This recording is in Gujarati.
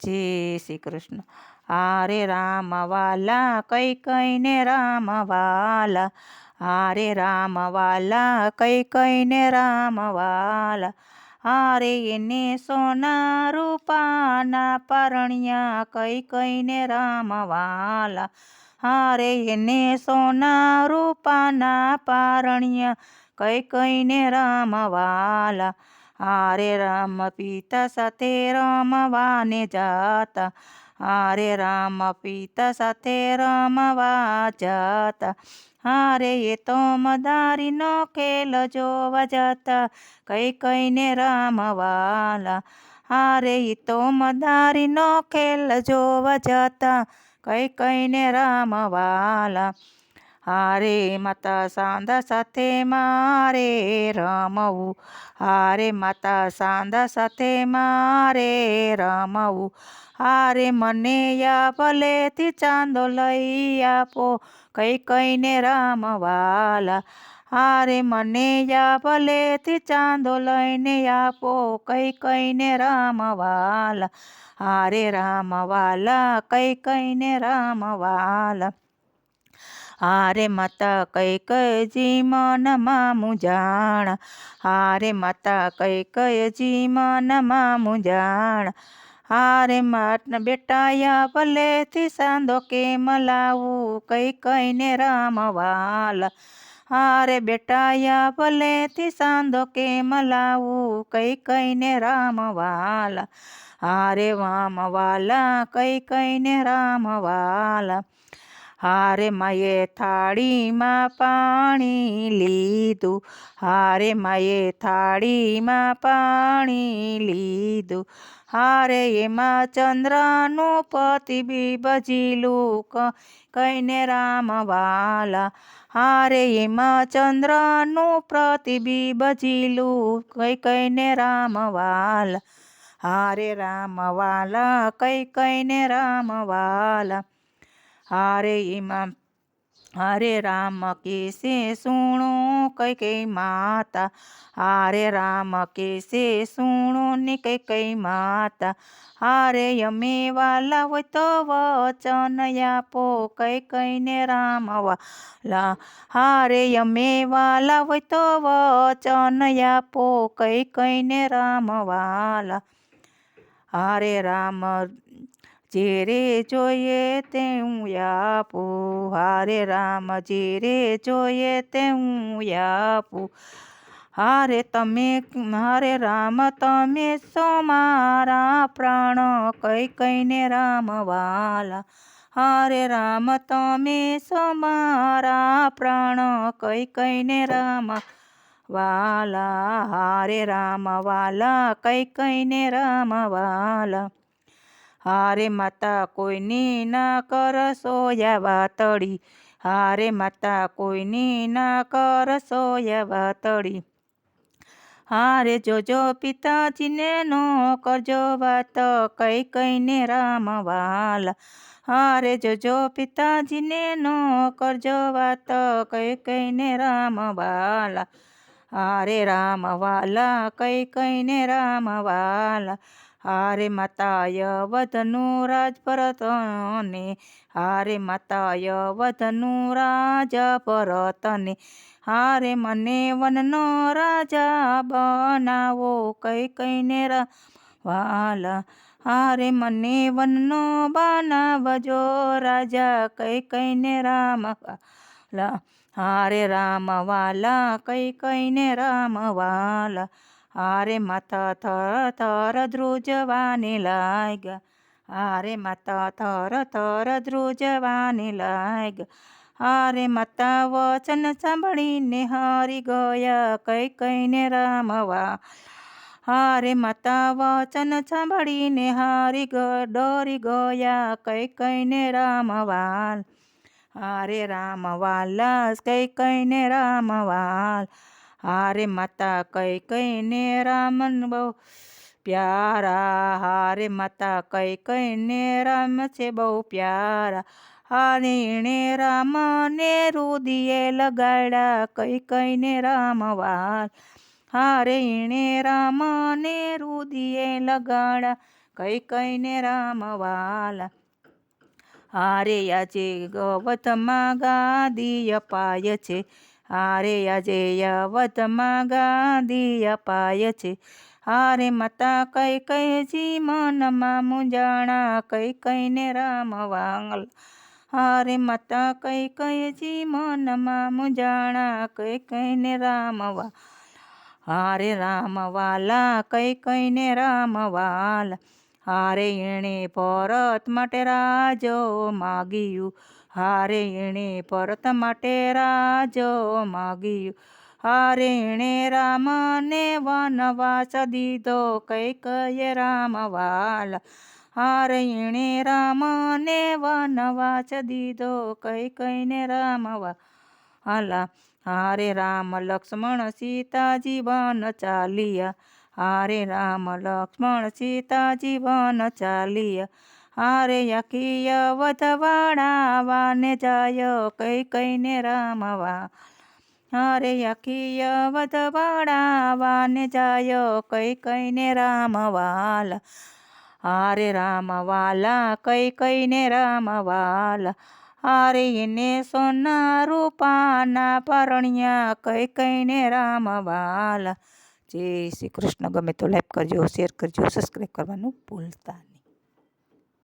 જય શ્રી કૃષ્ણ. હારે રામ વાલા કઈ કઈને રામ વાલા હારે રામ વાલા કઈ કઈને રામ વાલા હારે એને સોના રૂપાના પરણ્યા, કઈ કઈને રામ વાલા હારે એને સોના રૂપાના પારણ્યા, કઈ કઈને રામ હારે રામ પિતા સાથે રમવાને જાતા હારે રામ પિતા સાથે રમવા જાતા હારે એ તો મદારીનો ખેલ જોવા જતા કઈ કઈને રામ વાલા હારે એ તો મદારીનો ખેલ જોવા જતા કઈ કઈને રામ વાલા હારે માતા સાંધા સાથે મારે રમવું. હારે માતા સાંધા સાથે મારે રમવું. હારે મને યા ભલેથી ચાંદો લઈ આપો, કઈ કઈને રમવાલા. હારે મને યા ભલેથી ચાંદો લઈને આપો, કઈ કઈને રામવાલા. હારે રામવાલા, કઈ કઈને રામ વાલા હારે માતા કઈ કઈ મનમાં મુજાણ હારે માતા કઈ કઈ મનમાં મુજાણ હારે માત બેટાયા ભલેથી સાંધો કેમ લાવું? કઈ કઈને રામવાલ હારે બેટાયા ભલેથી સાંધો કેમ લાવું? કઈ કઈને રામવાલ હારે વામવાલા કઈ કઈને રામ વાલા. હારે માએ થાળીમાં પાણી લીધું. હારે માએ થાળીમાં પાણી લીધું. હારે એમાં ચંદ્રનું પ્રતિબિંબ ઝીલું કઈને રામ વાલા હારે એમાં ચંદ્રનું પ્રતિબી બજીલું કઈ કઈને રામ વાલા હારે રામ વાલા કઈ કઈને રામ વાલા હારે ઇમામ હરે રામ કેસે સુણો? કઈ કઈ માતા, હારે રામ કેસે સુણો? ને કઈ કઈ માતા, હારે યમે વાલા હોય તો વચન આપો? કઈ કઈને રામ વાલા, હારે યમે વાલા હોય તો વચન આપો? કઈ કઈને રામ વાલા, હારે રામ જે રે જોઈએ તે હું આપું હારે રામ જે રે જોઈએ તે હું આપું હારે તમે, હારે રામ તમે સો મારા પ્રાણ, કઈ કઈને રામ વાલા. હારે રામ તમે સો મારા પ્રાણ, કઈ કઈને રામ વાલા. હારે રામ વાલા, કઈ કઈને રામ વાલા. હારે માતા કોઈની ના કરશો વાતળી. હારે માતા કોઈની ના કરશો વાતળી. હારે જોજો પિતાજીને નો કરજો વાત, કઈ કઈને રામ વાલ. હારે જોજો પિતાજીને નો કરજો વાત, કઈ કઈને રામ વાલા. હારે રામ વાલા, કઈ કઈને રામ વાલા. હારે માતાય વધનું રાજ પરતને હારે માતાય વધનું રાજ પરતને હારે મને વનનો રાજા બનાવો, કઈ કઈને વાલા હારે મને વનનો બનાવજો રાજા, કઈ કઈને રામ હારે રામ વાલા કઈ કઈને રામ વાલા હારે માતા થર થર ધ્રુજવાને લાગ્યા હારે માતા થર થર ધ્રુજવાને લાગ્યા હારે માતા વચન સાંભળીને હારી ગયા કઈ કઈને રામવા. હારે માતા વચન સાંભળીને હારી ડરી ગયા કઈ કઈને રામવાલ. હારે રામવાલ કઈ કઈને રામવાલ. હારે માતા કઈ કઈને રામન બહુ પ્યારા. હારે માતા કઈ કઈને રામ છે બહુ પ્યારા. હારે એણે રામને રુદિએ લગાડ્યા, કઈ કઈને રામ વાલ હારે એણે રામને રુદિએ લગાડ્યા, કઈ કઈને રામ વાલા હારે આજે ગવતમાં ગાદી અપાય છે હારે આજે યવતમાં ગાદી અપાય છે. હારે માતા કઈ કઈજી મનમાં મુંજાણા કઈ કઈને રામ વાંગલ. હારે માતા કઈ કઈજી મનમાં મુંજાણા કઈ કઈને રામ વા હારે રામ વાલા, કઈ કઈને રામ વાલ હારે એણે ભરત માટે રાજો માગ્યું. હારે એણે પરત માટે રાજો માગ્યું. હારે એણે રામને વનવાસ દીધો કઈ કયે રામ વાલા હારે એણે રામને વનવાસ દીધો કઈ કઈને રામવા હાલા હારે રામ લક્ષ્મણ સીતા જીવન ચાલ્યા. હારે રામ લક્ષ્મણ સીતા વન ચાલ્યા. હારે યખિય વધવાડાવાને જાય કઈ કઈને રામ વા હારે યખિય વધવાડાવાને જાય કઈ કઈને રામવાલ. હારે રામવાલા કઈ કઈને રામવાલ. હારે એને સોના રૂપાના પરણ્યા કઈ કઈને રામવાલ. જય શ્રી કૃષ્ણ. ગમે તો લાઈક કરજો શેર કરજો સબસ્ક્રાઈબ કરવાનું ભૂલતા નહીં.